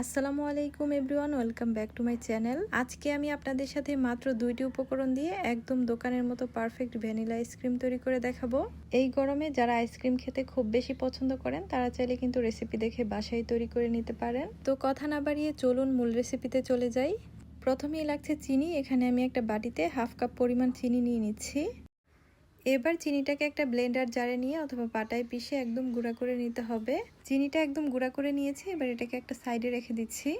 আসসালামু আলাইকুম everyone, welcome back to my channel. আজকে আমি আপনাদের সাথে মাত্র দুইটি উপকরণ দিয়ে একদম দোকানের মতো পারফেক্ট ভ্যানিলা আইসক্রিম তৈরি করে দেখাবো। এই গরমে যারা আইসক্রিম খেতে খুব বেশি পছন্দ করেন, তারা চাইলে কিন্তু রেসিপি দেখে বাসায় তৈরি করে নিতে পারেন। তো কথা না বাড়িয়ে চলুন মূল রেসিপিতে চলে যাই। প্রথমেই লাগছে চিনি, এখানে আমি একটা বাটিতে হাফ কাপ পরিমাণ চিনি নিয়ে নিচ্ছি। এবার চিনিটাকে একটা ব্লেন্ডার জারে নিয়ে অথবা পাটায় পিষে একদম গুঁড়া করে নিতে হবে। চিনিটা একদম গুঁড়া করে নিয়েছি, এবার এটাকে একটা সাইডে রেখে দিচ্ছি।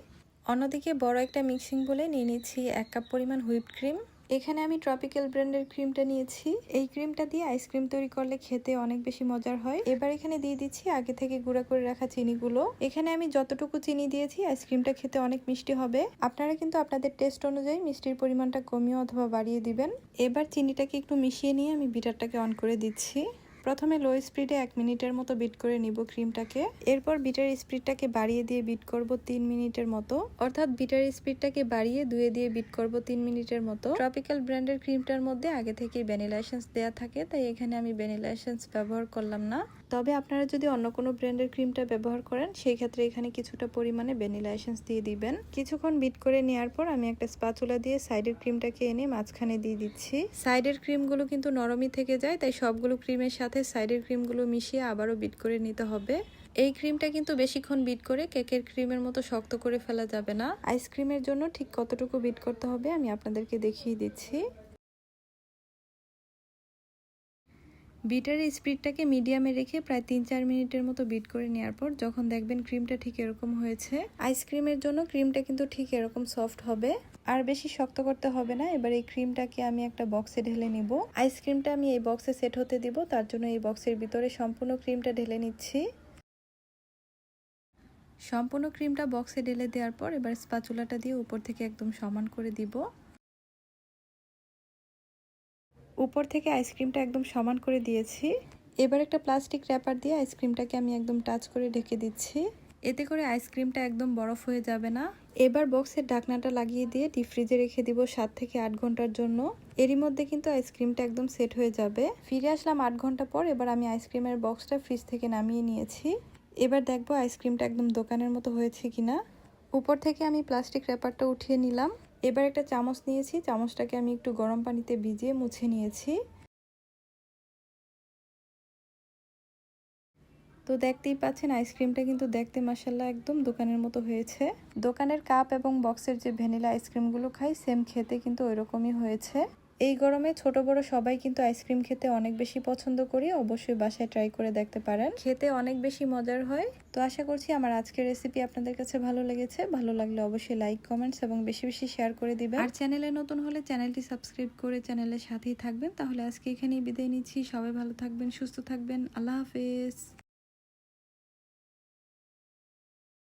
অন্যদিকে বড় একটা মিক্সিং বলে নিয়ে নিচ্ছি এক কাপ পরিমাণ হুইপ ক্রিম। এখানে আমি ট্রপিক্যাল ব্র্যান্ডের ক্রিমটা নিয়েছি। এই ক্রিমটা দিয়ে আইসক্রিম তৈরি করলে খেতে অনেক বেশি মজার হয়। এবার এখানে দিয়ে দিচ্ছি আগে থেকে গুঁড়া করে রাখা চিনিগুলো। এখানে আমি যতটুকু চিনি দিয়েছি আইসক্রিমটা খেতে অনেক মিষ্টি হবে। আপনারা কিন্তু আপনাদের টেস্ট অনুযায়ী মিষ্টির পরিমাণটা কমিয়ে অথবা বাড়িয়ে দিবেন। এবার চিনিটাকে একটু মিশিয়ে নিয়ে আমি বিটারটাকে অন করে দিচ্ছি। প্রথমে লো স্পিডে এক মিনিটের মতো বিট করে নিব ক্রিমটাকে এরপর বিটার স্পিডটাকে বাড়িয়ে দিয়ে বিট করব তিন মিনিটের মতো। অর্থাৎ বিটার স্পিডটাকে বাড়িয়ে দুয়ে দিয়ে বিট করব তিন মিনিটের মতো। ট্রপিক্যাল ব্র্যান্ডের ক্রিমটার মধ্যে আগে থেকেই ভ্যানিলা এসেন্স দেওয়া থাকে, তাই এখানে আমি ভ্যানিলা এসেন্স ব্যবহার করলাম না। তবে আপনারা যদি অন্য কোনো ব্র্যান্ডের ক্রিমটা ব্যবহার করেন সেই ক্ষেত্রে এখানে কিছুটা পরিমাণে ভ্যানিলা এসেন্স দিয়ে দিবেন। কিছুক্ষণ বিট করে নেওয়ার পর আমি একটা স্পাচুলা দিয়ে সাইডের ক্রিমটাকে এনে মাঝখানে দিয়ে দিচ্ছি। সাইডের ক্রিমগুলো কিন্তু নরমই থেকে যায়, তাই সবগুলো ক্রিমের সাথে সাইডের ক্রিমগুলো মিশিয়ে আবারও বিট করে নিতে হবে। এই ক্রিমটা কিন্তু বেশিক্ষণ বিট করে কেকের ক্রিমের মতো শক্ত করে ফেলা যাবে না। আইসক্রিমের জন্য ঠিক কতটুকু বিট করতে হবে আমি আপনাদেরকে দেখিয়ে দিচ্ছি। বিটার স্পিডটাকে মিডিয়ামে রেখে প্রায় তিন চার মিনিটের মতো বিট করে নেওয়ার পর যখন দেখবেন ক্রিমটা ঠিক এরকম হয়েছে আইসক্রিমের জন্য ক্রিমটা কিন্তু ঠিক এরকম সফট হবে। আর বেশি শক্ত করতে হবে না, এবার এই ক্রিমটাকে আমি একটা বক্সে ঢেলে নিব। আইসক্রিমটা আমি এই বক্সে সেট হতে দিব, তার জন্য এই বক্সের ভিতরে সম্পূর্ণ ক্রিমটা ঢেলে নিচ্ছি। সম্পূর্ণ ক্রিমটা বক্সে ঢেলে দেওয়ার পর এবার স্পাচুলাটা দিয়ে উপর থেকে একদম সমান করে দিব। উপর থেকে আইসক্রিমটা একদম সমান করে দিয়েছি। এবার একটা প্লাস্টিক র্যাপার দিয়ে আইসক্রিমটাকে আমি একদম টাচ করে ঢেকে দিচ্ছি। এতে করে আইসক্রিমটা একদম বরফ হয়ে যাবে না। এবার বক্সের ঢাকনাটা লাগিয়ে দিয়ে ডিপ ফ্রিজে রেখে দিব সাত থেকে আট ঘণ্টার জন্য। এরই মধ্যে কিন্তু আইসক্রিমটা একদম সেট হয়ে যাবে। ফিরে আসলাম আট ঘণ্টা পর, এবার আমি আইসক্রিমের বক্সটা ফ্রিজ থেকে নামিয়ে নিয়েছি। এবার দেখব আইসক্রিমটা একদম দোকানের মতো হয়েছে কিনা। উপর থেকে আমি প্লাস্টিক র্যাপারটা উঠিয়ে নিলাম। এবার একটা চামচ নিয়েছি, চামচটাকে আমি একটু গরম পানিতে ভিজিয়ে মুছে নিয়েছি। তো দেখতেই পাচ্ছেন, আইসক্রিমটা কিন্তু দেখতে মাসাল্লাহ একদম দোকানের মতো হয়েছে। দোকানের কাপ এবং বক্সের যে ভ্যানিলা আইসক্রিমগুলো খাই, সেম খেতে কিন্তু ওইরকমই হয়েছে। এই গরমে ছোট বড় সবাই কিন্তু আইসক্রিম খেতে অনেক বেশি পছন্দ করি অবশ্যই বাসায় ট্রাই করে দেখতে পারেন। খেতে অনেক বেশি মজার হয়। তো আশা করছি আমার আজকের রেসিপি আপনাদের কাছে ভালো লেগেছে। ভালো লাগলে অবশ্যই লাইক কমেন্টস এবং বেশি বেশি শেয়ার করে দিবেন। আর চ্যানেলে নতুন হলে চ্যানেলটি সাবস্ক্রাইব করে চ্যানেলের সাথেই থাকবেন। তাহলে আজকে এখানেই বিদায় নিচ্ছি। সবাই ভালো থাকবেন সুস্থ থাকবেন। আল্লাহ হাফেজ।